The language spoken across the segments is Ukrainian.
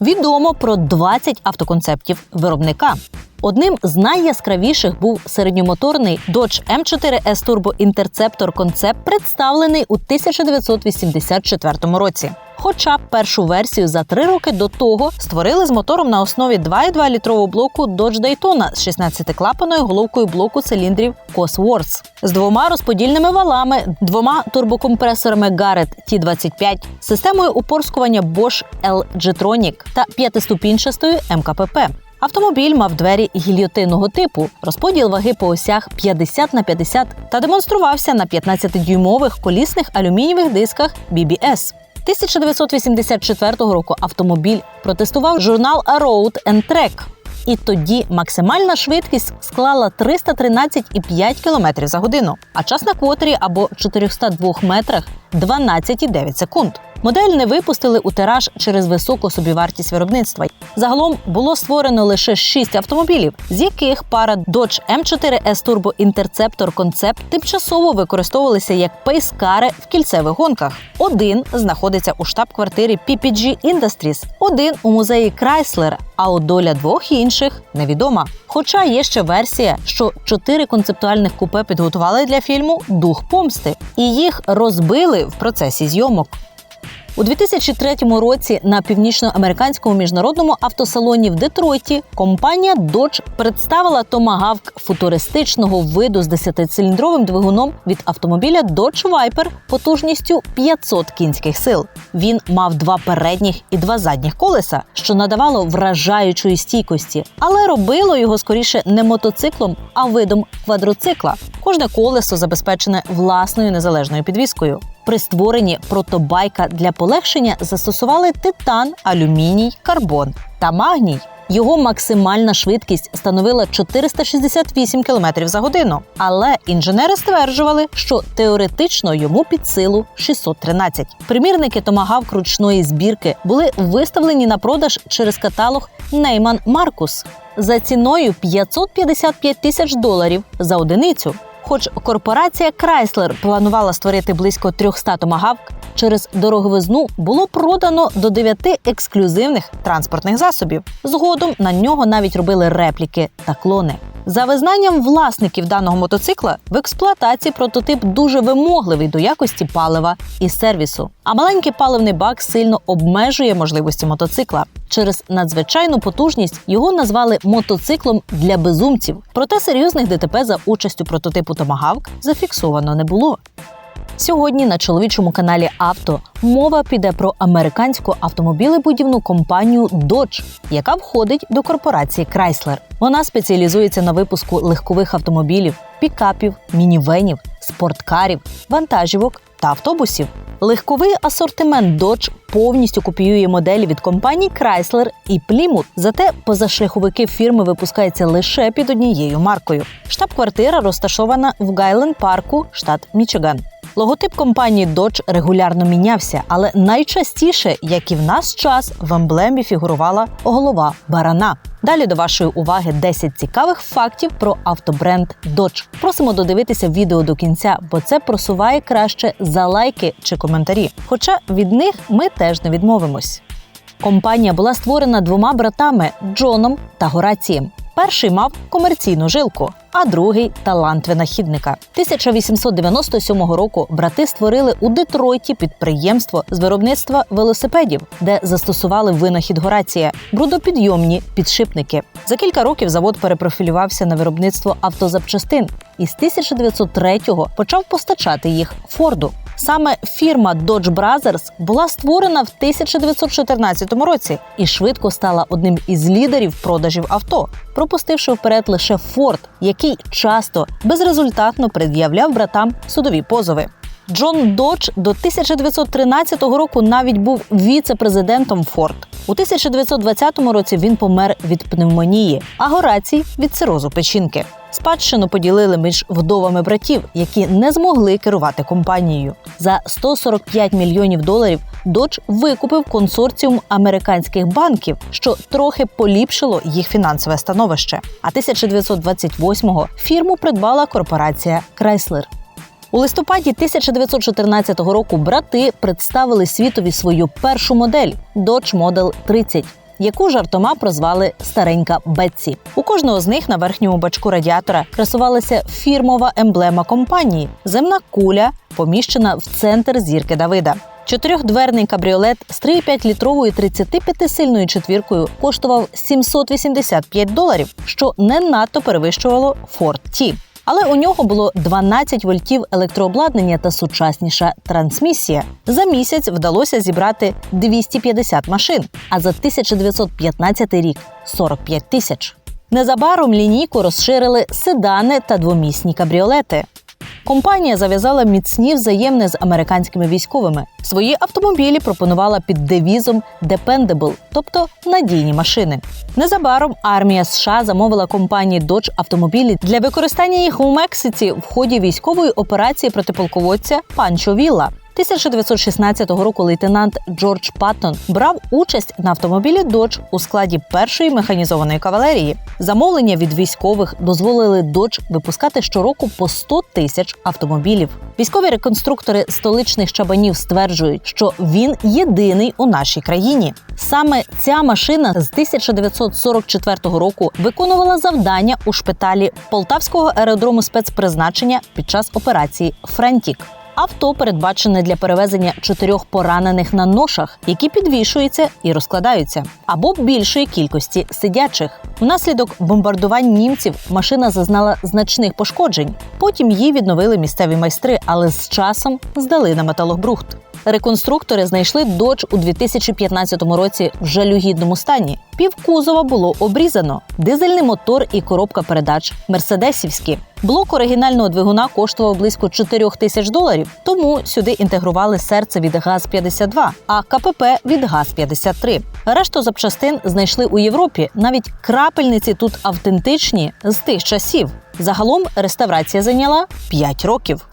Відомо про 20 автоконцептів виробника. Одним з найяскравіших був середньомоторний Dodge M4S Turbo Interceptor Concept, представлений у 1984 році. Хоча першу версію за три роки до того створили з мотором на основі 2,2 літрового блоку Dodge Daytona з 16-клапаною головкою блоку циліндрів Cosworth, з двома розподільними валами, двома турбокомпресорами Garrett T25, системою упорскування Bosch LG-Tronic та п'ятиступінчастою МКПП. Автомобіль мав двері гільйотинного типу, розподіл ваги по осях 50 на 50 та демонструвався на 15-дюймових колісних алюмінієвих дисках BBS. 1984 року автомобіль протестував журнал A Road and Track. І тоді максимальна швидкість склала 313,5 км за годину, а час на квотері або 402 метрах 12,9 секунд. Модель не випустили у тираж через високу собівартість виробництва. Загалом було створено лише 6 автомобілів, з яких пара Dodge M4S Turbo Interceptor Concept тимчасово використовувалися як пейскари в кільцевих гонках. Один знаходиться у штаб-квартирі PPG Industries, один у музеї Chrysler, а от доля двох інших невідома. Хоча є ще версія, що чотири концептуальних купе підготували для фільму Дух помсти, і їх розбили в процесі зйомок. У 2003 році на північноамериканському міжнародному автосалоні в Детройті компанія Dodge представила томагавк футуристичного виду з 10-циліндровим двигуном від автомобіля Dodge Viper потужністю 500 кінських сил. Він мав два передніх і два задніх колеса, що надавало вражаючої стійкості, але робило його скоріше не мотоциклом, а видом квадроцикла. Кожне колесо забезпечене власною незалежною підвіскою. При створенні протобайка для полегшення застосували титан, алюміній, карбон та магній. Його максимальна швидкість становила 468 км за годину. Але інженери стверджували, що теоретично йому під силу 613. Примірники томагавк ручної збірки були виставлені на продаж через каталог Нейман Маркус за ціною 555 тисяч доларів за одиницю. Хоч корпорація Chrysler планувала створити близько 300 томагавк, через дороговизну було продано до 9 ексклюзивних транспортних засобів. Згодом на нього навіть робили репліки та клони. За визнанням власників даного мотоцикла в експлуатації прототип дуже вимогливий до якості палива і сервісу. А маленький паливний бак сильно обмежує можливості мотоцикла. Через надзвичайну потужність його назвали мотоциклом для безумців. Проте серйозних ДТП за участю прототипу Томагавк зафіксовано не було. Сьогодні на чоловічому каналі Авто мова піде про американську автомобілебудівну компанію Dodge, яка входить до корпорації Chrysler. Вона спеціалізується на випуску легкових автомобілів, пікапів, мінівенів, спорткарів, вантажівок та автобусів. Легковий асортимент Dodge повністю копіює моделі від компаній Chrysler і Plymouth, зате позашляховики фірми випускаються лише під однією маркою. Штаб-квартира розташована в Гайленд парку, штат Мічиган. Логотип компанії Dodge регулярно мінявся, але найчастіше, як і в нас час, в емблемі фігурувала голова барана. Далі до вашої уваги 10 цікавих фактів про автобренд Dodge. Просимо додивитися відео до кінця, бо це просуває краще за лайки чи коментарі. Хоча від них ми теж не відмовимось. Компанія була створена двома братами Джоном та Горацієм. Перший мав комерційну жилку, а другий талант винахідника. 1897 року брати створили у Детройті підприємство з виробництва велосипедів, де застосували винахід Горація брудопідйомні підшипники. За кілька років завод перепрофілювався на виробництво автозапчастин і з 1903-го почав постачати їх Форду. Саме фірма Dodge Brothers була створена в 1914 році і швидко стала одним із лідерів продажів авто, пропустивши вперед лише Ford, який часто безрезультатно пред'являв братам судові позови. Джон Додж до 1913 року навіть був віце-президентом Форд. У 1920 році він помер від пневмонії, а Горацій від цирозу печінки. Спадщину поділили між вдовами братів, які не змогли керувати компанією. За 145 мільйонів доларів Додж викупив консорціум американських банків, що трохи поліпшило їх фінансове становище. А 1928-го фірму придбала корпорація Chrysler. У листопаді 1914 року брати представили світові свою першу модель Dodge Model 30. яку жартома прозвали старенька Бетсі. У кожного з них на верхньому бачку радіатора красувалася фірмова емблема компанії земна куля, поміщена в центр зірки Давида. Чотирьохдверний кабріолет з 3,5-літровою 35-сильною четвіркою коштував 785 доларів, що не надто перевищувало Ford T. Але у нього було 12 вольтів електрообладнання та сучасніша трансмісія. За місяць вдалося зібрати 250 машин, а за 1915 рік 45 тисяч. Незабаром лінійку розширили седани та двомісні кабріолети. Компанія зав'язала міцні взаємини з американськими військовими. Свої автомобілі пропонувала під девізом «Dependable», тобто надійні машини. Незабаром армія США замовила компанії Dodge автомобілі для використання їх у Мексиці в ході військової операції проти полководця Панчо Вілла. 1916 року лейтенант Джордж Паттон брав участь на автомобілі Dodge у складі першої механізованої кавалерії. Замовлення від військових дозволили Dodge випускати щороку по 100 тисяч автомобілів. Військові реконструктори столичних чабанів стверджують, що він єдиний у нашій країні. Саме ця машина з 1944 року виконувала завдання у шпиталі Полтавського аеродрому спецпризначення під час операції Френтік. Авто передбачене для перевезення чотирьох поранених на ношах, які підвішуються і розкладаються, або більшої кількості сидячих. Внаслідок бомбардувань німців машина зазнала значних пошкоджень. Потім її відновили місцеві майстри, але з часом здали на металобрухт. Реконструктори знайшли додж у 2015 році в жалюгідному стані. Пів кузова було обрізано. Дизельний мотор і коробка передач мерседесівські. Блок оригінального двигуна коштував близько 4 тисяч доларів, тому сюди інтегрували серце від ГАЗ-52, а КПП від ГАЗ-53. Решту запчастин знайшли у Європі. Навіть крапельниці тут автентичні з тих часів. Загалом реставрація зайняла 5 років.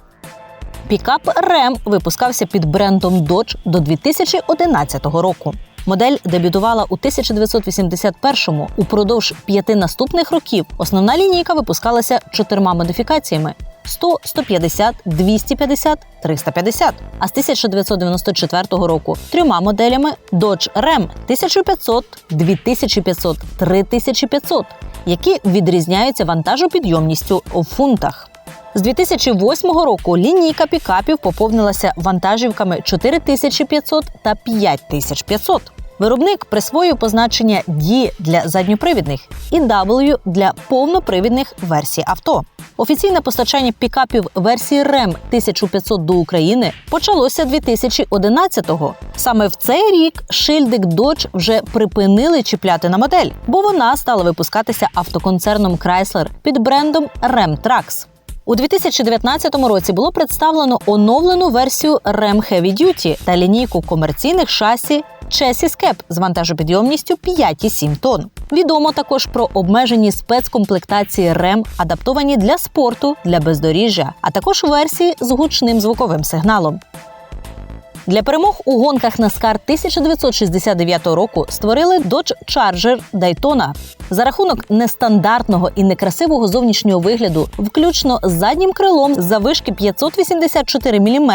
Пікап Рем випускався під брендом Dodge до 2011 року. Модель дебютувала у 1981-му. Упродовж п'яти наступних років основна лінійка випускалася чотирма модифікаціями: 100, 150, 250, 350. А з 1994 року трьома моделями Dodge Ram 1500, 2500, 3500, які відрізняються вантажопідйомністю у фунтах. З 2008 року лінійка пікапів поповнилася вантажівками 4500 та 5500. Виробник присвоїв позначення D для задньопривідних і W для повнопривідних версій авто. Офіційне постачання пікапів версії REM 1500 до України почалося 2011-го. Саме в цей рік шильдик Dodge вже припинили чіпляти на модель, бо вона стала випускатися автоконцерном Chrysler під брендом Ram Trucks. У 2019 році було представлено оновлену версію Ram Heavy Duty та лінійку комерційних шасі Chassis Скеп з вантажопідйомністю 5,7 тонн. Відомо також про обмежені спецкомплектації РЕМ, адаптовані для спорту, для бездоріжжя, а також версії з гучним звуковим сигналом. Для перемог у гонках NASCAR 1969 року створили Dodge Charger Daytona. За рахунок нестандартного і некрасивого зовнішнього вигляду, включно з заднім крилом завишки 584 мм,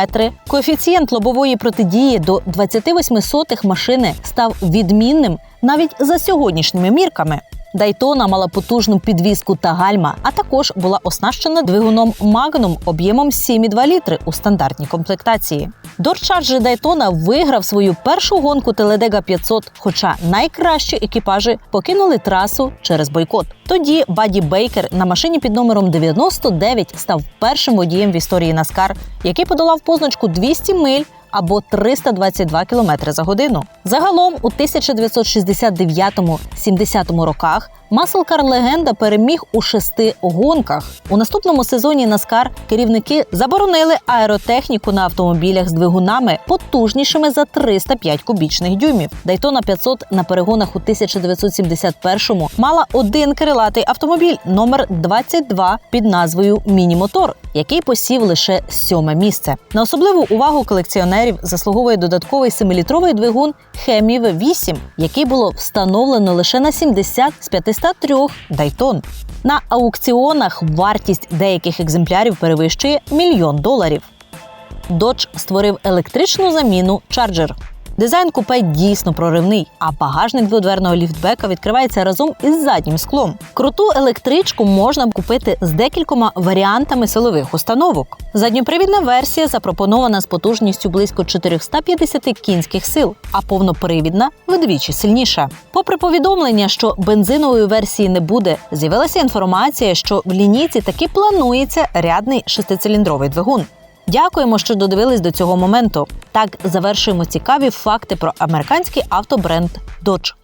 коефіцієнт лобової протидії до 28 сотих машини став відмінним навіть за сьогоднішніми мірками. Дайтона мала потужну підвізку та гальма, а також була оснащена двигуном Magnum об'ємом 7,2 літри у стандартній комплектації. Charger Daytona виграв свою першу гонку Теледега 500, хоча найкращі екіпажі покинули трасу через бойкот. Тоді Баді Бейкер на машині під номером 99 став першим водієм в історії NASCAR, який подолав позначку 200 миль або 322 км за годину. Загалом у 1969-70 роках Маслкар легенда переміг у шести гонках. У наступному сезоні Наскар керівники заборонили аеротехніку на автомобілях з двигунами потужнішими за 305 кубічних дюймів. Дайтона 500 на перегонах у 1971-му мала один крилатий автомобіль номер 22 під назвою Міні-мотор, який посів лише сьоме місце. На особливу увагу колекціонерів заслуговує додатковий 7-літровий двигун Хемі В8, який було встановлено лише на 70 з 503 Дайтон. На аукціонах вартість деяких екземплярів перевищує мільйон доларів. Dodge створив електричну заміну Charger. Дизайн купе дійсно проривний, а багажник дводверного ліфтбека відкривається разом із заднім склом. Круту електричку можна купити з декількома варіантами силових установок. Задньопривідна версія запропонована з потужністю близько 450 кінських сил, а повнопривідна вдвічі сильніша. Попри повідомлення, що бензинової версії не буде, з'явилася інформація, що в лінійці таки планується рядний шестициліндровий двигун. Дякуємо, що додивились до цього моменту. Так завершуємо цікаві факти про американський автобренд Dodge.